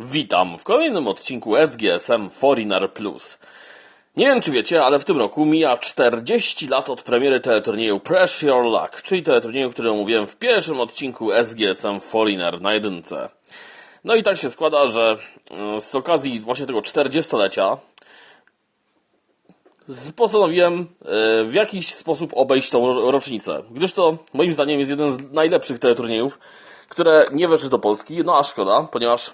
Witam w kolejnym odcinku SGSM Foreigner Plus. Nie wiem czy wiecie, ale w tym roku mija 40 lat od premiery teleturnieju Press Your Luck, czyli teleturnieju, który omówiłem w pierwszym odcinku SGSM Foreigner na jedynce. No i tak się składa, że mm, z okazji właśnie tego 40-lecia z- postanowiłem e, w jakiś sposób obejść tą ro- rocznicę, gdyż to moim zdaniem jest jeden z najlepszych teleturniejów, które nie weszły do Polski, no a szkoda, ponieważ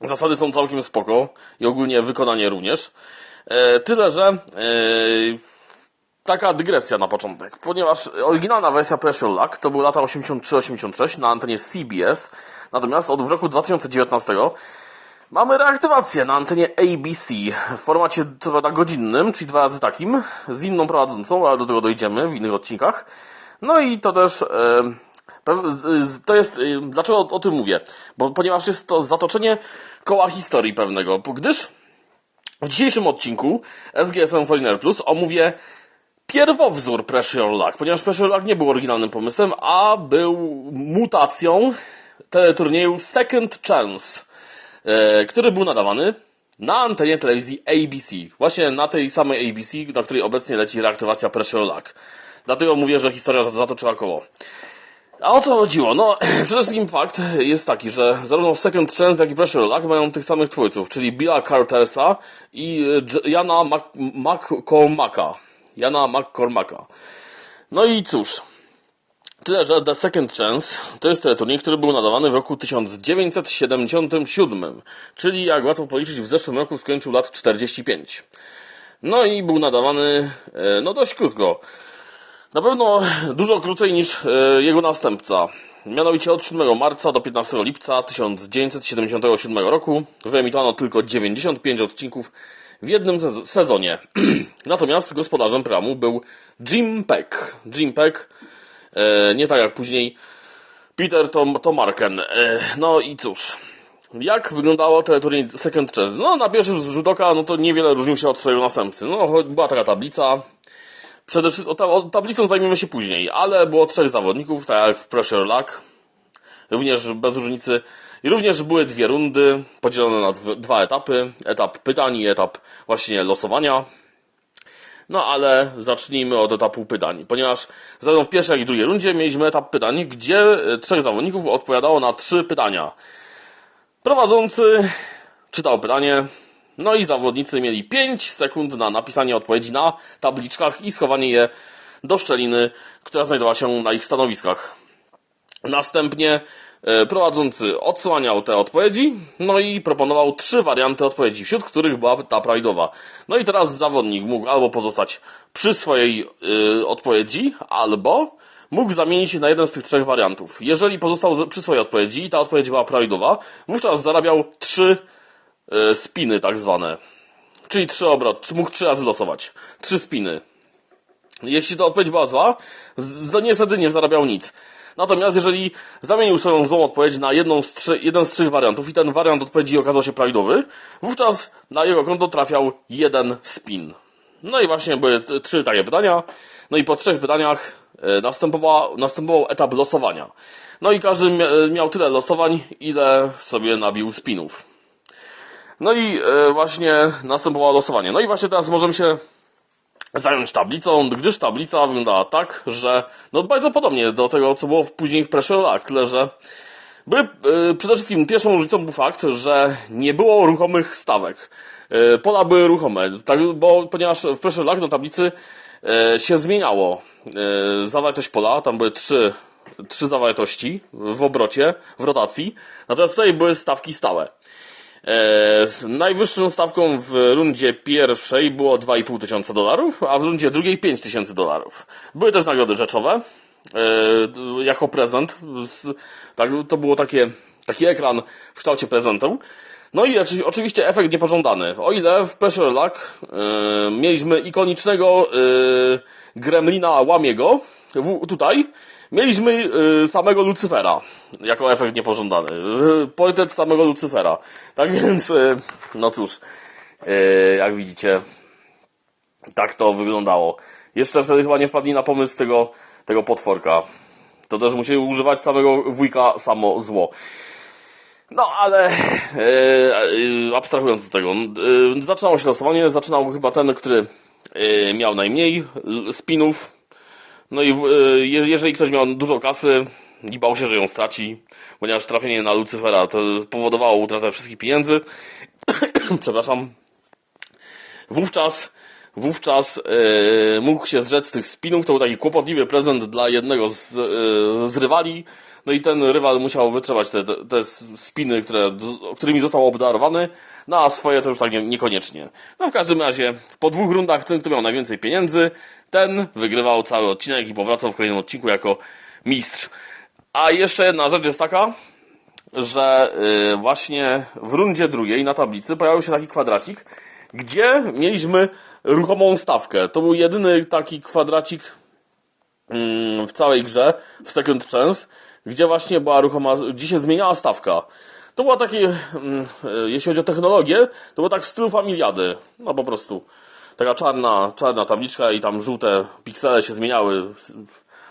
Zasady są całkiem spoko i ogólnie wykonanie również. E, tyle, że e, taka dygresja na początek, ponieważ oryginalna wersja Pressure Luck to były lata 83-86 na antenie CBS, natomiast od roku 2019 mamy reaktywację na antenie ABC w formacie co prawda godzinnym, czyli dwa razy takim, z inną prowadzącą, ale do tego dojdziemy w innych odcinkach. No i to też... E, To jest, y, dlaczego o, tym mówię? Bo, ponieważ jest to zatoczenie koła historii pewnego, gdyż w dzisiejszym odcinku SGSM Foreigner Plus omówię pierwowzór Pressure Luck, ponieważ Pressure Luck nie był oryginalnym pomysłem, a był mutacją teleturnieju Second Chance, e, który był nadawany na antenie telewizji ABC. Właśnie na tej samej ABC, na której obecnie leci reaktywacja Pressure Luck. Dlatego mówię, że historia zatoczyła koło. A o co chodziło? No, przede wszystkim fakt jest taki, że zarówno Second Chance, jak i Pressure Luck mają tych samych twórców, czyli Billa Cartersa i e, Jana Mac McCormacka. Jana McCormacka. No i cóż, tyle, że The Second Chance to jest teleturniej, który był nadawany w roku 1977, czyli jak łatwo policzyć, w zeszłym roku skończył lat 45. No i był nadawany, e, no dość krótko. Na pewno dużo krócej niż e, jego następca. Mianowicie od 7 marca do 15 lipca 1977 roku wyemitowano tylko 95 odcinków w jednym sez- sezonie. Natomiast gospodarzem programu był Jim Peck. Jim Peck, e, nie tak jak później Peter Tom, Tomarken. E, no i cóż, jak wyglądało teleturniej Second Chance? No na pierwszy rzut oka, no to niewiele różnił się od swojego następcy. No była taka tablica, Przede wszystkim tablicą zajmiemy się później, ale było trzech zawodników, tak jak w Pressure Luck, również bez różnicy. I również były dwie rundy, podzielone na dw- dwa etapy. Etap pytań i etap właśnie losowania. No ale zacznijmy od etapu pytań, ponieważ zarówno w pierwszej, jak i drugiej rundzie mieliśmy etap pytań, gdzie e, trzech zawodników odpowiadało na trzy pytania. Prowadzący czytał pytanie, no i zawodnicy mieli 5 sekund na napisanie odpowiedzi na tabliczkach i schowanie je do szczeliny, która znajdowała się na ich stanowiskach. Następnie e, prowadzący odsłaniał te odpowiedzi, no i proponował trzy warianty odpowiedzi, wśród których była ta prawidłowa. No i teraz zawodnik mógł albo pozostać przy swojej y, odpowiedzi, albo mógł zamienić się na jeden z tych trzech wariantów. Jeżeli pozostał przy swojej odpowiedzi i ta odpowiedź była prawidłowa, wówczas zarabiał trzy spiny tak zwane. Czyli trzy obrot, czy mógł trzy razy losować. Trzy spiny. Jeśli ta odpowiedź była zła, to niestety nie zarabiał nic. Natomiast jeżeli zamienił swoją złą odpowiedź na jedną z trzy, jeden z trzech wariantów i ten wariant odpowiedzi okazał się prawidłowy, wówczas na jego konto trafiał jeden spin. No i właśnie były trzy takie pytania. No i po trzech pytaniach e, następował, następował etap losowania. No i każdy mia- miał tyle losowań, ile sobie nabił spinów. No i e, właśnie następowało losowanie. No i właśnie teraz możemy się zająć tablicą, gdyż tablica wyglądała tak, że no bardzo podobnie do tego, co było później w Pressure Luck, tyle że były, y, przede wszystkim pierwszą różnicą był fakt, że nie było ruchomych stawek. Y, pola były ruchome, tak, bo ponieważ w Pressure Luck na tablicy się zmieniało zawartość pola, tam były trzy, trzy zawartości w obrocie, w rotacji, natomiast tutaj były stawki stałe. E, najwyższą stawką w rundzie pierwszej było 2,5 tysiąca dolarów, a w rundzie drugiej 5 tysięcy dolarów. Były też nagrody rzeczowe, e, jako prezent. Tak, to było takie, taki ekran w kształcie prezentu. No i oczy- oczywiście efekt niepożądany. O ile w Pressure Luck e, mieliśmy ikonicznego gremlina Łamiego, tutaj mieliśmy e, samego Lucyfera jako efekt niepożądany. E, portret samego Lucyfera. Tak więc, e, no cóż, jak widzicie, tak to wyglądało. Jeszcze wtedy chyba nie wpadli na pomysł tego, tego potworka. To też musieli używać samego wujka samo zło. No, ale abstrahując od tego, zaczynało się losowanie, zaczynał chyba ten, który miał najmniej spinów. No i e, je- jeżeli ktoś miał dużo kasy i bał się, że ją straci, ponieważ trafienie na Lucyfera to powodowało utratę wszystkich pieniędzy, przepraszam, wówczas wówczas e, mógł się zrzec tych spinów. To był taki kłopotliwy prezent dla jednego z, e, z rywali. No i ten rywal musiał wytrzymać te, te, spiny, które, którymi został obdarowany, no a swoje to już tak nie, niekoniecznie. No w każdym razie, po dwóch rundach ten, kto miał najwięcej pieniędzy, ten wygrywał cały odcinek i powracał w kolejnym odcinku jako mistrz. A jeszcze jedna rzecz jest taka, że y, właśnie w rundzie drugiej na tablicy pojawił się taki kwadracik, gdzie mieliśmy ruchomą stawkę. To był jedyny taki kwadracik mm, w całej grze, w Second Chance, gdzie właśnie była ruchoma, gdzie się zmieniała stawka. To było takie, mm, y, jeśli chodzi o technologię, to było tak w stylu familiady. No po prostu taka czarna, czarna tabliczka i tam żółte piksele się zmieniały.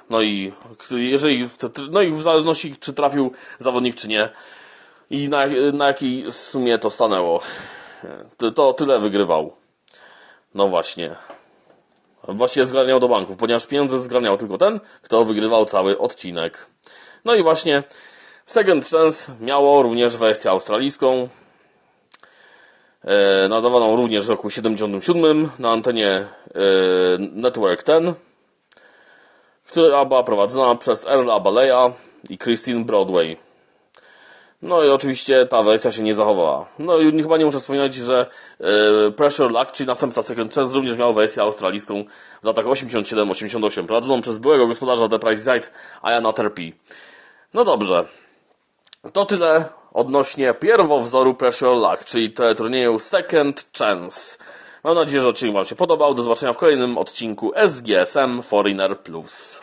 No i jeżeli, no i w zależności czy trafił zawodnik czy nie i na, na jakiej sumie to stanęło. To, to tyle wygrywał. No właśnie. Właściwie zgarniał do banków, ponieważ pieniądze zgarniał tylko ten, kto wygrywał cały odcinek. No i właśnie Second Chance miało również wersję australijską, e, nadawaną również w roku 77 na antenie e, Network 10, która była prowadzona przez Erla Baleya i Christine Broadway. No i oczywiście ta wersja się nie zachowała. No i chyba nie muszę wspominać, że e, Pressure Luck, czyli następca Second Chance, również miał wersję australijską w latach 87-88, prowadzoną przez byłego gospodarza The Price Right, Iana Terpi. No dobrze. To tyle odnośnie pierwowzoru Pressure Luck, czyli turnieju Second Chance. Mam nadzieję, że odcinek Wam się podobał. Do zobaczenia w kolejnym odcinku SGSM Foreigner Plus.